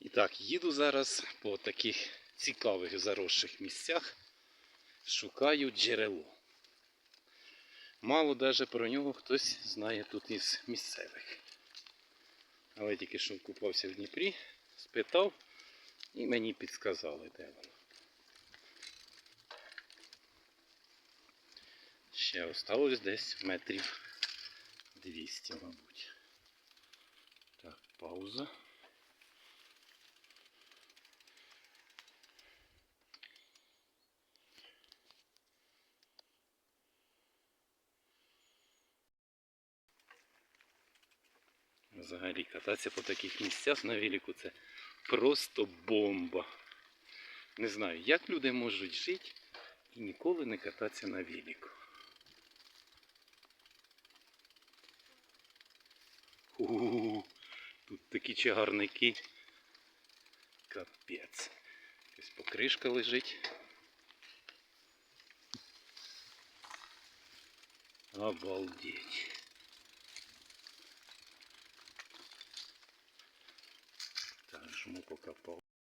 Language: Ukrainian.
І так, їду зараз по таких цікавих заросших місцях, шукаю джерело. Мало даже про нього хтось знає тут із місцевих. Але тільки що купався в Дніпрі, спитав і мені підсказали, де воно. Ще осталось десь метрів 200, мабуть. Так, пауза. Взагалі кататися по таких місцях на велику це просто бомба. Не знаю, як люди можуть жити і ніколи не кататися на велику. У, тут такі чагарники. Капець. Якась покришка лежить. Обалдеть. Пока паузу.